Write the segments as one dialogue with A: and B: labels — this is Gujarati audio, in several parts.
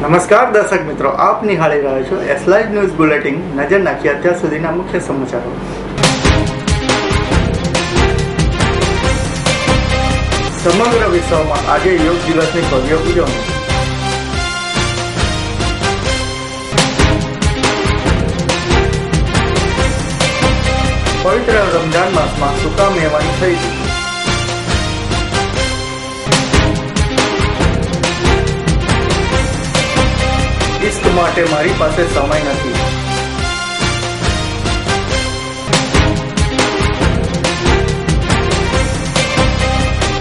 A: નમસ્કાર દર્શક મિત્રો, આપ નિહાળી રહ્યા છો એસલાઇડ ન્યૂઝ બુલેટિન નજર નાખી અત્યાર સુધીના મુખ્ય સમાચારો. સમગ્ર વિશ્વમાં આજે યોગ દિવસની ભવ્ય ઉજવણી. પવિત્ર રમજાન માસમાં સુકા મેવાની ખરીદી ઇશ્ક માટે મારી પાસે સમય નથી.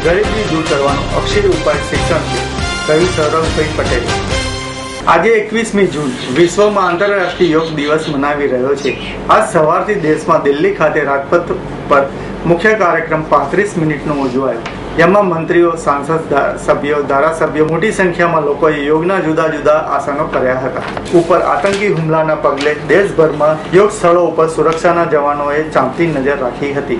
A: ગરીબી દૂર કરવાનો અક્ષય ઉપાય શિક્ષણ છે. કવિ સૌરભભાઈ પટેલ. આજે એકવીસમી જૂન વિશ્વમાં આંતરરાષ્ટ્રીય યોગ દિવસ મનાવી રહ્યો છે. આજ સવારથી દેશમાં દિલ્હી ખાતે રાજપથ પર મુખ્ય કાર્યક્રમ પાંત્રીસ મિનિટનો ઉજવાયો. જેમાં મંત્રીઓ, સાંસદ સભ્યો, ધારાસભ્યો મોટી સંખ્યામાં લોકોએ યોગના જુદા જુદા આસનો કર્યા હતા. ઉપર આતંકી હુમલાના પગલે દેશભરમાં યોગ સ્થળો ઉપર સુરક્ષાના જવાનોએ ચાંપતી નજર રાખી હતી.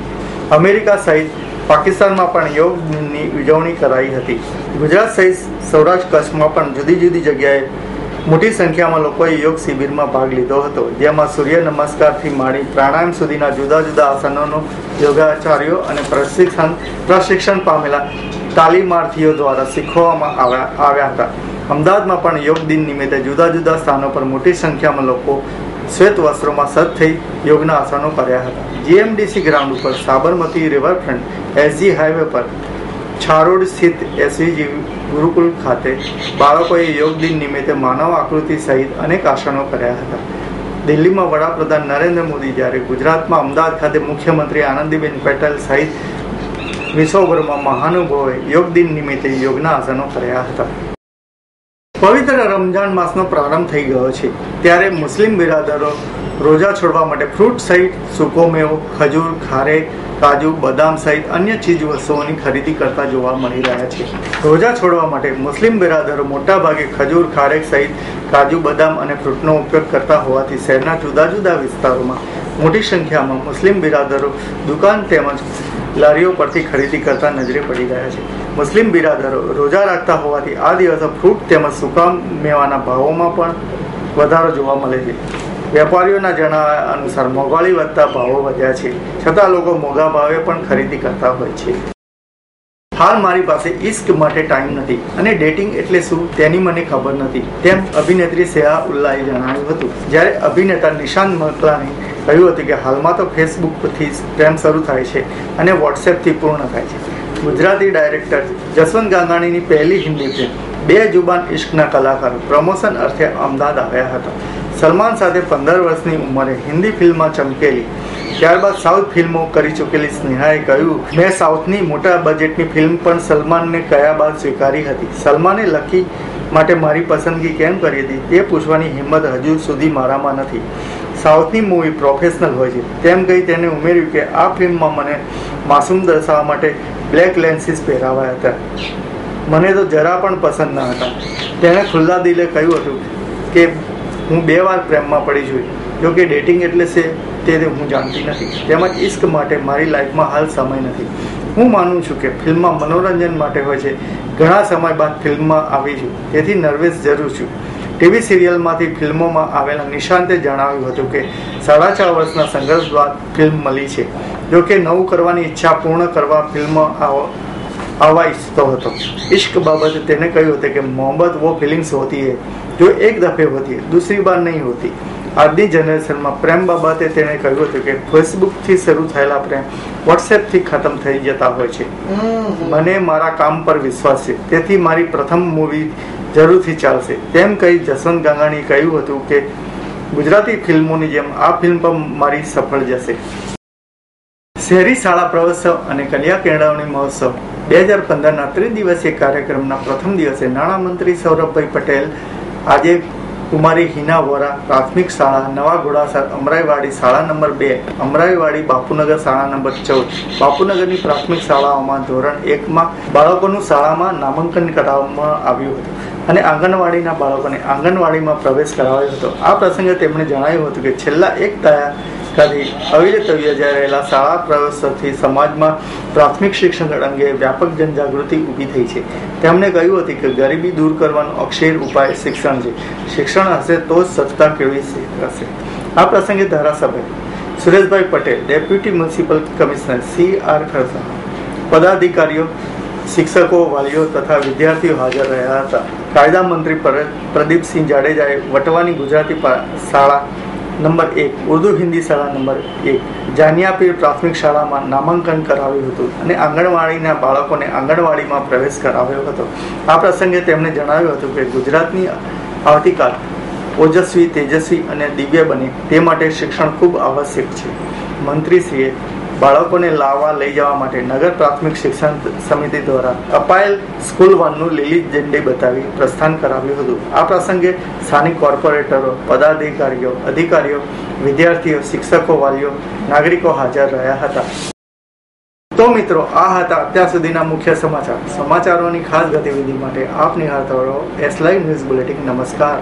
A: અમેરિકા સહિત પાકિસ્તાનમાં પણ યોગની ઉજવણી કરાઈ હતી. ગુજરાત સહિત સૌરાષ્ટ્ર કચ્છમાં પણ જુદી જુદી જગ્યાએ મોટી સંખ્યામાં લોકોએ યોગ શિબિરમાં ભાગ લીધો હતો, જેમાં સૂર્ય નમસ્કારથી માંડી પ્રાણાયામ સુધીના જુદા જુદા આસનોનો યોગાચાર્યો અને પ્રશિક્ષણ પ્રશિક્ષણ પામેલા તાલીમાર્થીઓ દ્વારા શીખવવામાં આવ્યા હતા. અમદાવાદમાં પણ યોગ દિન નિમિત્તે જુદા જુદા સ્થાનો પર મોટી સંખ્યામાં લોકો શ્વેત વસ્ત્રોમાં સજ્જ થઈ યોગના આસનો કર્યા હતા. જીએમડીસી ગ્રાઉન્ડ ઉપર સાબરમતી રિવરફ્રન્ટ, એસજી હાઈવે પર છારોડ સ્થિત એસવીજી ગુરુકુલ ખાતે બાળકોએ યોગ દિન નિમિત્તે માનવ આકૃતિ સહિત અનેક આસનો કર્યા હતા. દિલ્હીમાં વડાપ્રધાન નરેન્દ્ર મોદી જ્યારે ગુજરાતમાં અમદાવાદ ખાતે મુખ્યમંત્રી આનંદીબેન પટેલ સહિત વિશ્વભરમાં મહાનુભાવોએ યોગ દિન નિમિત્તે યોગના આસનો કર્યા હતા. પવિત્ર રમજાન માસનો પ્રારંભ થઈ ગયો છે. ત્યારે મુસ્લિમ બિરાદરો રોજા છોડવા માટે ફ્રૂટ સહિત, સૂકો મેવો, ખજૂર ખારેક કાજુ, બદામ સહિત અન્ય ચીજ વસ્તુઓની ખરીદી કરતા જોવા મળી રહ્યા છે. રોજા છોડવા માટે મુસ્લિમ બિરાદરો મોટાભાગે ખજૂર ખારેક સહિત, કાજુ, બદામ અને ફ્રૂટનો ઉપયોગ કરતા હોવાથી શહેરના જુદા જુદા વિસ્તારોમાં મોટી સંખ્યામાં મુસ્લિમ બિરાદરો દુકાન તેમજ લારીઓ પરથી ખરીદી કરતા નજરે પડી રહ્યા છે. મુસ્લિમ બિરાદરો રોજા રાખતા હોવાથી આ દિવસે ફ્રૂટ તેમજ સૂકા મેવાના ભાવોમાં પણ વધારો જોવા મળે છે. વેપારીઓના જણાવ્યા અનુસાર મોંઘવારી વધતા ભાવો વધ્યા છે. છતાં લોકો મોંઘા ભાવે પણ ખરીદી કરતા હોય છે. હાલ મારી પાસે ઇશ્ક માટે ટાઈમ નથી અને ડેટિંગ એટલે શું તેની મને ખબર નથી. તેમ અભિનેત્રી સેહા ઉલ્લાએ જણાવ્યું હતું. જ્યારે અભિનેતા નિશાંત મકલાની કહ્યું હતું કે હાલમાં તો ફેસબુકથી પ્રેમ શરૂ થાય છે અને વોટ્સએપથી પૂર્ણ થાય છે. ગુજરાતી ડાયરેક્ટર જસવંત ગાંગાણીની પહેલી હિન્દી ફિલ્મ બે જુબાન ઇશ્કના કલાકારો, પ્રમોશન અર્થે અમદાવાદ આવ્યા હતા. સલમાન સાથે પંદર વર્ષની ઉંમરે હિન્દી ફિલ્મમાં ચમકેલી, ત્યારબાદ સાઉથ ફિલ્મો કરી ચૂકેલી સ્નેહાએ કહ્યું, મેં સાઉથની મોટા બજેટની ફિલ્મ પણ સલમાનને કયા બાદ સ્વીકારી હતી? સલમાને લકી માટે મારી પસંદગી કેમ કરી હતી? તે પૂછવાની હિંમત હજુ સુધી મારામાં નથી. સાઉથની મૂવી પ્રોફેશનલ હોય છે. તેમ કહી તેને ઉમેર્યું કે આ ફિલ્મમાં મને માસૂમ દર્શાવવા માટે બ્લેક લેન્સીસ પહેરાવાયા હતા. મને તો જરા પણ પસંદ ન હતા. તેણે ખુલ્લા દિલે કહ્યું હતું કે હું બે વાર પ્રેમમાં પડી છું. જો કે ડેટિંગ એટલે છે તે હું જાણતી નથી. તેમજ ઇશ્ક માટે મારી લાઈફમાં હાલ સમય નથી. હું માનું છું કે ફિલ્મમાં મનોરંજન માટે હોય છે. ઘણા સમય બાદ ફિલ્મમાં આવી છું. તેથી નર્વસ જરૂર છું. ટીવી સિરિયલમાંથી ફિલ્મોમાં આવેલા નિશાંતે જણાવ્યું હતું કે સાડા ચાર વર્ષના સંઘર્ષ બાદ ફિલ્મ મળી છે. જો કે નવું કરવાની ઈચ્છા પૂર્ણ કરવા ફિલ્મ આવવા ઈચ્છતો હતો. ઇશ્ક બાબતે તેને કહ્યું હતું કે મોહબ્બત વો ફિલિંગ્સ હોતી હે. જો એક દફે હોતી દૂસરી બાર નહીં હોતી. આજની જનરેશનમાં પ્રેમ બાબતે તેણે કહ્યું હતું કે ફેસબુકથી શરૂ થયેલા પ્રેમ વોટ્સએપથી ખતમ થઈ જતા હોય છે. મને મારા કામ પર વિશ્વાસ છે. તેથી મારી પ્રથમ મૂવી જરૂરથી ચાલશે. તેમ કહી જસવંત ગાંગાણીએ કહ્યું હતું કે, ગુજરાતી ફિલ્મોની જેમ આ ફિલ્મ પણ મારી સફળ જશે. શહેરી શાળા પ્રવેશોત્સવ અને કન્યા કેળવણી મહોત્સવ. બે હજાર પંદરના ત્રિદિવસીય કાર્યક્રમના પ્રથમ દિવસે નાણામંત્રી સૌરભભાઈ પટેલ આજે કુમારી હિના વોરા પ્રાથમિક શાળા નવા ઘોડાસર અમરાઈવાડી શાળા નંબર બે, અમરાઈવાડી બાપુનગર શાળા નંબર ચૌદ. બાપુનગરની પ્રાથમિક શાળાઓમાં ધોરણ એકમાં બાળકોનું શાળામાં નામાંકન કરાવવામાં આવ્યું હતું અને આંગણવાડીના બાળકોને આંગણવાડીમાં પ્રવેશ કરાવ્યો હતો. આ પ્રસંગે તેમણે જણાવ્યું હતું કે છેલ્લા એક ખાતે અવિરતવ્ય યોજાઈ રહેલા શાળા પ્રવેશથી સમાજમાં પ્રાથમિક શિક્ષણ અંગે વ્યાપક જનજાગૃતિ ઊભી થઈ છે. તેમણે કહ્યું હતું કે ગરીબી દૂર કરવાનો અક્ષેર ઉપાય શિક્ષણ છે. શિક્ષણ હશે તો જ સત્તા કેળવી હશે આ પ્રસંગે ધારાસભ્ય Sureshbhai Patel, deputy municipal commissioner C R Kharsa પદાધિકારીઓ, શિક્ષકો, વાલીઓ તથા વિદ્યાર્થીઓ હાજર રહ્યા હતા. કાયદા મંત્રી પર- પ્રદીપસિંહ જાડેજાએ વટવાની ગુજરાતી શાળા નંબર એક, ઉર્દુ હિન્દી શાળા નંબર એક, જાનિયાપીર પ્રાથમિક શાળામાં નામાંકન કરાવ્યું હતું અને આંગણવાડીના બાળકોને આંગણવાડીમાં પ્રવેશ કરાવ્યો હતો. આ પ્રસંગે તેમણે જણાવ્યું હતું કે ગુજરાતની આવતીકાલ ઓજસ્વી, તેજસ્વી અને દિવ્ય બને તે માટે શિક્ષણ ખૂબ આવશ્યક છે. મંત્રીશ્રીએ બાળકોને લાવવા લઈ જવા માટે નગર પ્રાથમિક શિક્ષણ સમિતિ દ્વારા અપાયેલ સ્કૂલ વાનનું લીલી ઝંડી બતાવી પ્રસ્થાન કરાવ્યું હતું. આ પ્રસંગે સ્થાનિક કોર્પોરેટરો, પદાધિકારીઓ, અધિકારીઓ, વિદ્યાર્થીઓ, શિક્ષકો, વાલીઓ, નાગરિકો હાજર રહ્યા હતા. તો મિત્રો, આ હતા અત્યાર સુધીના મુખ્ય સમાચાર. સમાચારોની ખાસ ગતિવિધિ માટે આપ નિહાળતા રહો એસ લાઈવ ન્યૂઝ બુલેટિન નમસ્કાર.